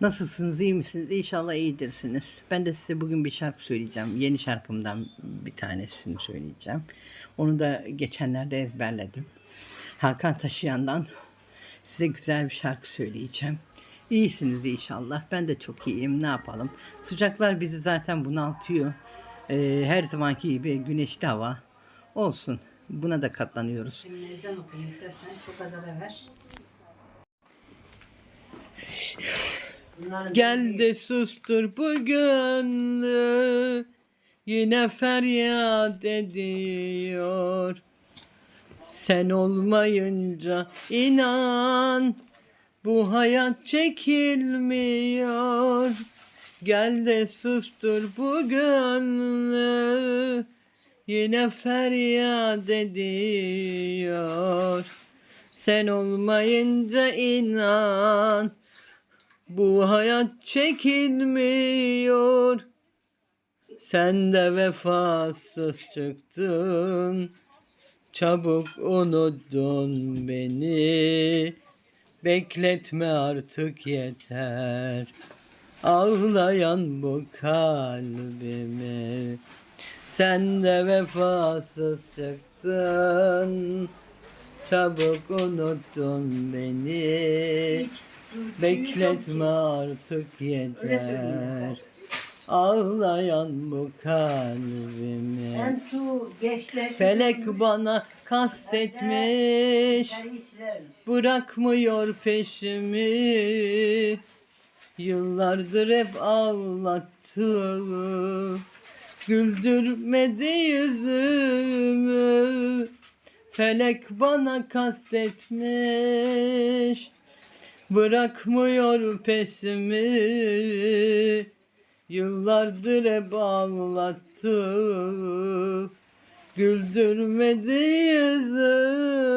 Nasılsınız, iyi misiniz? İnşallah iyidirsiniz. Ben de size bugün bir şarkı söyleyeceğim. Yeni şarkımdan bir tanesini söyleyeceğim. Onu da geçenlerde ezberledim. Hakan Taşıyan'dan size güzel bir şarkı söyleyeceğim. İyisiniz inşallah. Ben de çok iyiyim. Ne yapalım? Sıcaklar bizi zaten bunaltıyor. Ee, her zamanki gibi güneşli hava. Olsun. Buna da katlanıyoruz. Şimdi ezan okuyayım istersen çok az ara ver. Gel de sustur bu gönlü. Yine feryat ediyor. Sen olmayınca inan Bu hayat çekilmiyor. Gel de sustur bu gönlü. Yine feryat ediyor. Sen olmayınca inan bu hayat çekilmiyor. Sen de vefasız çıktın. Çabuk unuttun beni. Bekletme artık yeter. Ağlayan bu kalbimi. Sen de vefasız çıktın. Çabuk unuttun beni. Bekletme artık yeter. Ağlayan bu kalbimi. Felek bana kastetmiş. Bırakmıyor peşimi. Yıllardır hep ağlattı. Güldürmedi yüzümü. Felek bana kastetmiş. Bırakmıyor peşimi. Yıllardır hep ağlattı. Güldürmedi yüzümü.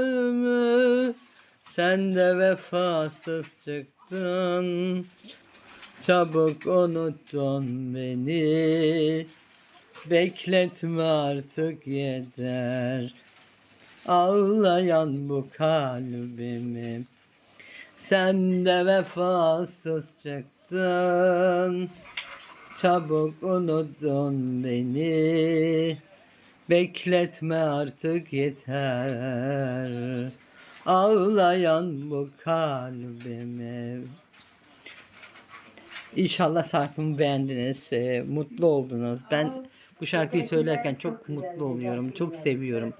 Sen de vefasız çıktın. Çabuk unuttun beni. Bekletme artık yeter. Ağlayan bu kalbimi sen de vefasız çıktın. Çabuk unuttun beni. Bekletme artık yeter. Ağlayan bu kalbimi. İnşallah şarkımı beğendiniz, e, mutlu oldunuz. Ben bu şarkıyı söylerken çok mutlu oluyorum, çok seviyorum.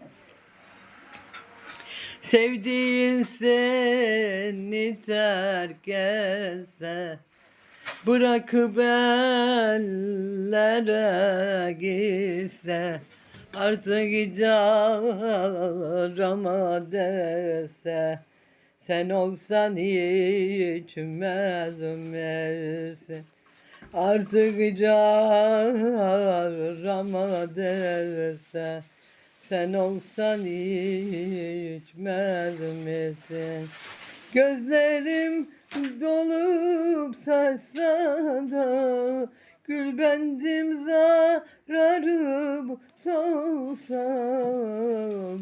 Sevdiğin seni terk etse Bırakıp ellere gitse Artık hiç arama dese Sen olsan hiç üzmezsin Artık hiç arama dese sen olsan hiç misin? Gözlerim dolup taşsa da Gül bendim zararım solsa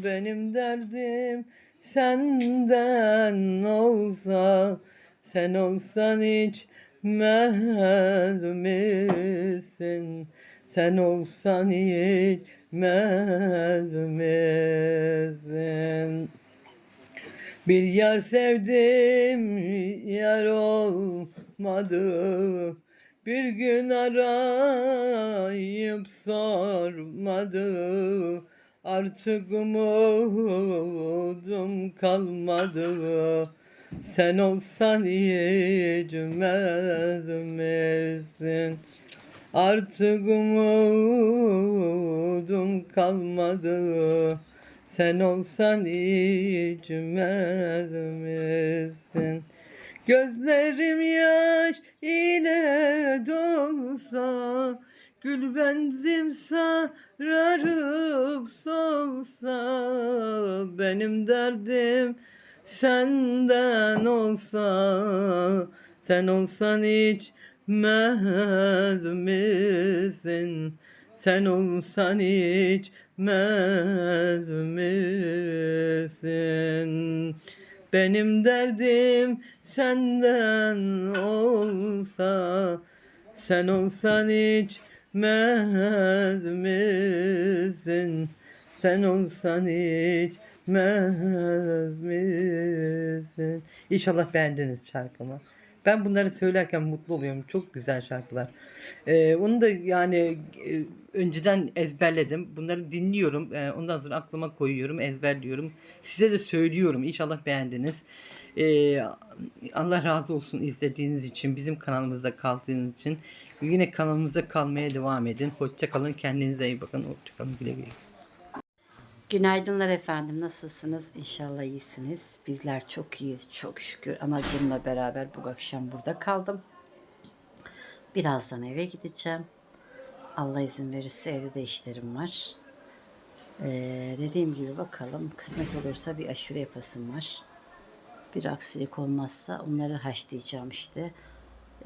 Benim derdim senden olsa Sen olsan hiç misin? Sen olsan hiç misin? Bir yar sevdim, yar olmadı. Bir gün arayıp sormadı. Artık umudum kalmadı. Sen olsan hiç misin? Artık umudum kalmadı. Sen olsan hiç misin? Gözlerim yaş ile dolsa Gül benzim sararıp solsa Benim derdim senden olsa Sen olsan hiç mez misin? Sen olsan hiç mez misin? Benim derdim senden olsa sen olsan içmez misin? Sen olsan içmez misin? İnşallah beğendiniz şarkımı. Ben bunları söylerken mutlu oluyorum. Çok güzel şarkılar. Ee, onu da yani e, önceden ezberledim. Bunları dinliyorum. Ee, ondan sonra aklıma koyuyorum, ezberliyorum. Size de söylüyorum. İnşallah beğendiniz. Ee, Allah razı olsun izlediğiniz için, bizim kanalımızda kaldığınız için. Yine kanalımızda kalmaya devam edin. Hoşça kalın. Kendinize iyi bakın. Hoşça kalın. Güle güle. Günaydınlar efendim. Nasılsınız? İnşallah iyisiniz. Bizler çok iyiyiz. Çok şükür. Anacığımla beraber bu akşam burada kaldım. Birazdan eve gideceğim. Allah izin verirse evde de işlerim var. Ee, dediğim gibi bakalım. Kısmet olursa bir aşure yapasım var. Bir aksilik olmazsa onları haşlayacağım işte.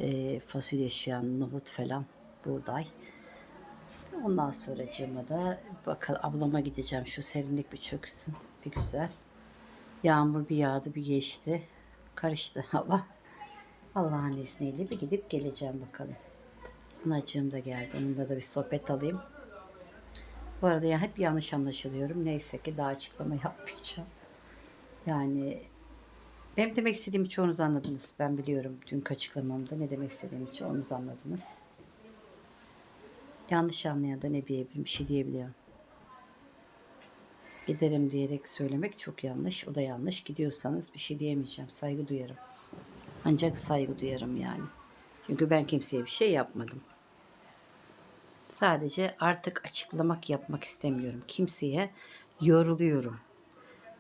Ee, fasulye şu an, nohut falan, buğday. Ondan sonracığıma da bakalım ablama gideceğim. Şu serinlik bir çöksün. Bir güzel. Yağmur bir yağdı bir geçti. Karıştı hava. Allah'ın izniyle bir gidip geleceğim bakalım. Anacığım da geldi. Onunla da bir sohbet alayım. Bu arada ya hep yanlış anlaşılıyorum. Neyse ki daha açıklama yapmayacağım. Yani benim demek istediğimi çoğunuz anladınız. Ben biliyorum dünkü açıklamamda ne demek istediğimi çoğunuz anladınız. Yanlış anlayan da ne diyebilirim, bir şey diyebiliyorum. Giderim diyerek söylemek çok yanlış. O da yanlış. Gidiyorsanız bir şey diyemeyeceğim. Saygı duyarım. Ancak saygı duyarım yani. Çünkü ben kimseye bir şey yapmadım. Sadece artık açıklamak yapmak istemiyorum. Kimseye yoruluyorum.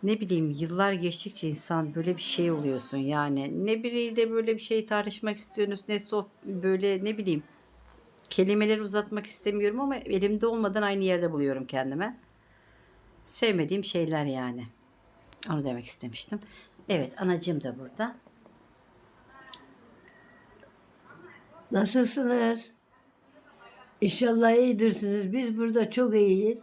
Ne bileyim yıllar geçtikçe insan böyle bir şey oluyorsun yani. Ne biriyle böyle bir şey tartışmak istiyorsunuz ne soh böyle ne bileyim kelimeleri uzatmak istemiyorum ama elimde olmadan aynı yerde buluyorum kendime. Sevmediğim şeyler yani. Onu demek istemiştim. Evet anacığım da burada. Nasılsınız? İnşallah iyidirsiniz. Biz burada çok iyiyiz.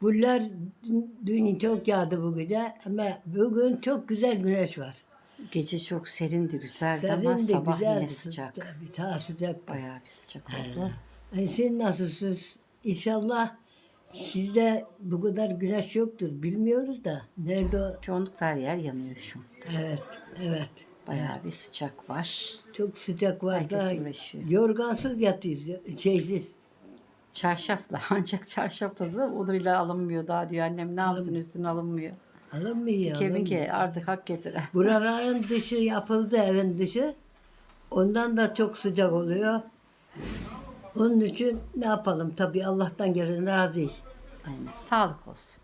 Bunlar dün, dün çok yağdı bu gece ama bugün çok güzel güneş var. Gece çok serindi güzeldi ama sabah yine güzeldi. sıcak. Bir daha sıcak. Bayağı bir sıcak oldu. E, siz nasılsınız? İnşallah sizde bu kadar güneş yoktur. Bilmiyoruz da. Nerede o? Çoğunlukla her yer yanıyor şu an. Evet, evet. Bayağı bir sıcak var. Çok sıcak var Herkes da uğraşıyor. yorgansız yatıyoruz. Şeysiz. Çarşafla ancak çarşafla da o da bile alınmıyor daha diyor annem ne yapsın üstüne alınmıyor. Alınmıyor. Alınmıyor. ki artık hak getire. Buraların dışı yapıldı evin dışı. Ondan da çok sıcak oluyor. Onun için ne yapalım? Tabii Allah'tan gelen razıyız. Aynen. Sağlık olsun.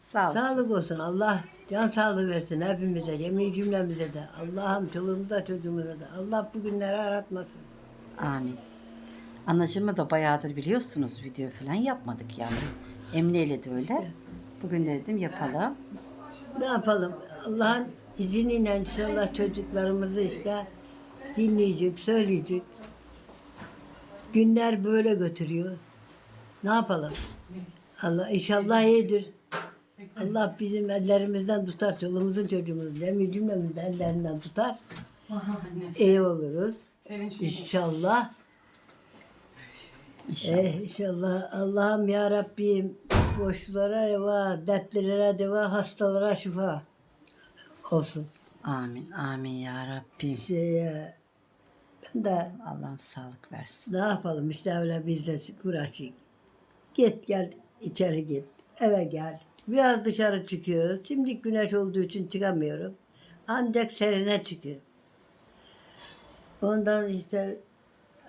Sağlık. Sağlık olsun. Allah can sağlığı versin hepimize, yemeği cümlemize de. Allah'ım çoluğumuza çocuğumuza da. Allah bu günleri aratmasın. Amin. Anacığımı da bayağıdır biliyorsunuz video falan yapmadık yani. Emine ile de öyle. Bugün de dedim yapalım. Ne yapalım? Allah'ın izniyle inşallah çocuklarımızı işte dinleyecek, söyleyecek. Günler böyle götürüyor. Ne yapalım? Allah inşallah iyidir. Allah bizim ellerimizden tutar, çoluğumuzun çocuğumuzun, cemi cümlemizin ellerinden tutar. İyi oluruz. İnşallah. İnşallah. Eh, inşallah Allah'ım ya Rabbim boşlulara deva, dertlilere deva, hastalara şifa olsun. Amin. Amin ya Rabbim. Şey, e, ben de Allah'ım sağlık versin. ne yapalım işte öyle biz de uğraşık. Git gel içeri git eve gel. Biraz dışarı çıkıyoruz. Şimdi güneş olduğu için çıkamıyorum. Ancak serine çıkıyorum. Ondan işte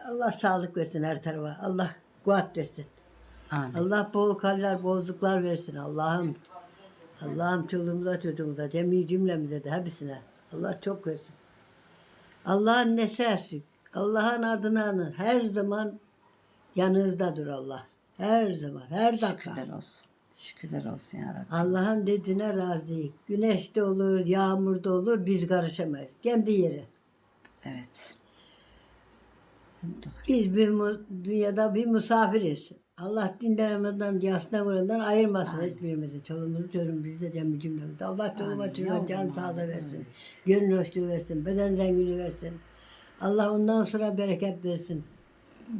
Allah sağlık versin her tarafa. Allah kuvvet versin. Amin. Allah bol kaller, bozluklar versin Allah'ım. Allah'ım çoluğumuza çocuğumuza, cemi cümlemize de hepsine. Allah çok versin. Allah'ın nesi eksik? Allah'ın adını anın. Her zaman yanınızdadır Allah. Her zaman, her dakika. Şükürler olsun. Şükürler olsun ya Rabbim. Allah'ın dediğine razıyız. Güneşte olur, yağmurda olur, biz karışamayız. Kendi yeri. Evet. Doğru. Biz bir dünyada bir misafiriz. Allah dinlemeden, yasına kurundan ayırmasın hiçbirimizi. Çoluğumuzu, çocuğumuzu, cemil cümlemizi. Allah çoluğuma çocuğuma can sağlığı versin. Gönül hoşluğu versin. Beden zengini versin. Allah ondan sonra bereket versin.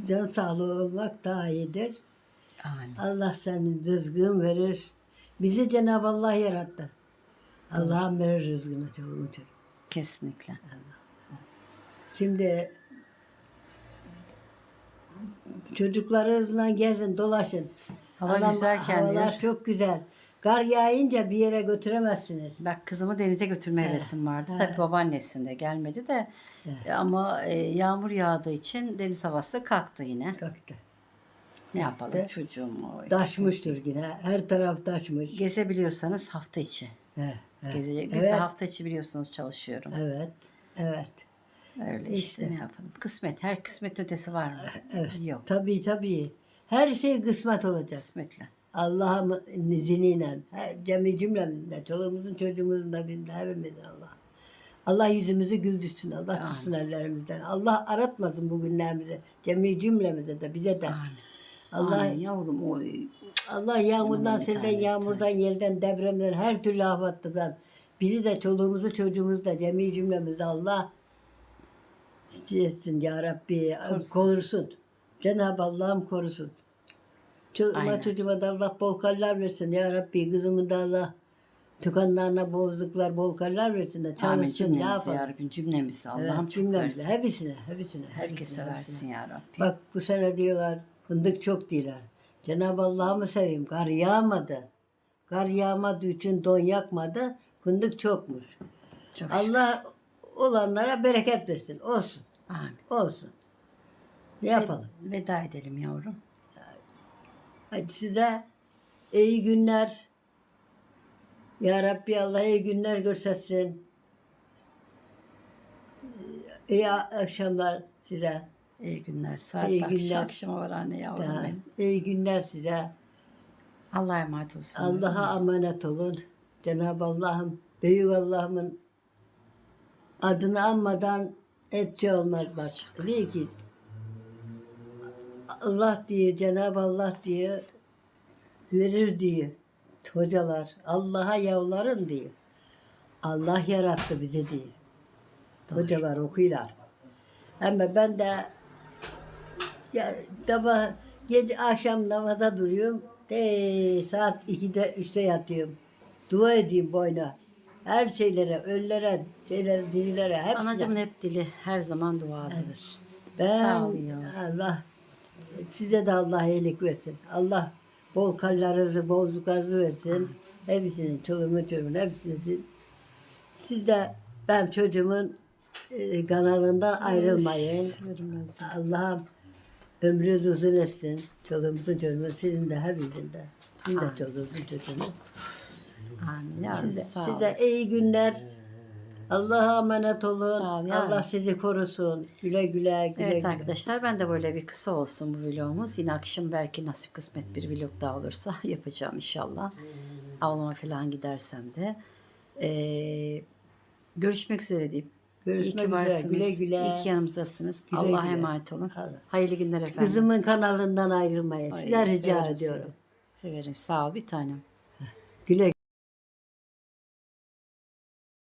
Can sağlığı olmak daha iyidir. Amin. Allah senin rızkın verir. Bizi Cenab-ı Allah yarattı. Allah'ım verir rızkını çoluğun çocuğun. Kesinlikle. Şimdi çocuklarınızla gezin, dolaşın. Hava Adam- güzelken Havalar diyor. çok güzel. Kar yağınca bir yere götüremezsiniz. Bak kızımı denize götürme hevesim vardı. Tabii babaannesinde gelmedi de E, ama e, yağmur yağdığı için deniz havası kalktı yine. Kalktı. Ne yapalım çocuğum o. Taşmıştır yine. Her taraf taşmış. Gezebiliyorsanız hafta içi. He. Gezecek. Biz evet, de hafta içi biliyorsunuz çalışıyorum. Evet. Evet. Öyle işte. ne yapalım. Kısmet. Her kısmet ötesi var mı? Evet. Yok. Tabii tabii. Her şey kısmet olacak. Kısmetle. Allah'ın izniyle, cemi cümlemizde, çoluğumuzun çocuğumuzun da bizde, hepimizin Allah. Allah yüzümüzü güldürsün, Allah tutsun ellerimizden. Allah aratmasın bu günlerimizi, cemi cümlemize de, bize de. Amin. Allah Amin yavrum. Oy. Allah yağmurdan, selden, yağmurdan, yerden, depremden, her türlü afatlıdan, bizi de çoluğumuzu çocuğumuzu da cemi cümlemizi Allah etsin ya Rabbi, Korusun. korusun. Cenab-ı Allah'ım korusun. Çocuğuma çocuğuma da Allah bol kaller versin ya Rabbi. Kızımı da Allah tükanlarına bozluklar, bol kaller versin de Amin çalışsın. Ne yapalım? ya Rabbim cümlemizi. Evet, Allah'ım çok cümlemize, versin. Hepsine, hepsine. Herkese versin ya Rabbi. Bak bu sene diyorlar fındık çok diyorlar. Cenab-ı Allah'ımı seveyim. Kar yağmadı. Kar yağmadığı için don yakmadı. Fındık çokmuş. Çok Allah olanlara bereket versin. Olsun. Amin. Olsun. Ne yapalım? Veda edelim yavrum. Hadi size iyi günler. Ya Rabbi Allah iyi günler göstersin. İyi akşamlar size. İyi günler. Saat İyi günler. akşama var anne yavrum Daha benim. iyi günler size. Allah'a emanet olsun. Allah'a emanet olun. Cenab-ı Allah'ım, Büyük Allah'ımın adını anmadan etçi olmaz bak. Diyor ki Allah diye, Cenab-ı Allah diye verir diye hocalar. Allah'a yavlarım diyor. Allah yarattı bizi diye. Hocalar okuyorlar. Ama ben de ya sabah gece akşam namaza duruyorum. De saat 2'de 3'te yatıyorum. Dua edeyim boyuna. Her şeylere, ölülere, şeylere, dirilere hepsine. Anacığımın hep dili her zaman ben Sağ ol ya. Allah size de Allah iyilik versin. Allah bol kallarınızı, bozluklarınızı versin. Hepsinin, çoluğumun çocuğumun hepsini siz, siz de ben çocuğumun e, kanalından ayrılmayın. Allah'ım ömrünüz uzun etsin. Çoluğumuzun çocuğumuzun sizin de hepinizin de. Sizin de çoluğunuzun çocuğunuz. Amin Size, sağ size iyi günler. Allah'a emanet olun. Sağ ol. Allah sizi korusun. Güle güle güle Evet güle. arkadaşlar ben de böyle bir kısa olsun bu vlogumuz. Yine akşam belki nasip kısmet bir vlog daha olursa yapacağım inşallah. Avlama falan gidersem de. Ee, görüşmek üzere deyip. Görüşmek iyi ki üzere. varsınız. Güle güle. İyi ki yanımızdasınız. Güle Allah'a güle. emanet olun. Allah. Hayırlı günler efendim. Kızımın kanalından ayrılmayın. Ay, Sizler rica severim ediyorum. seni. Severim. Sağ ol bir tanem. Güle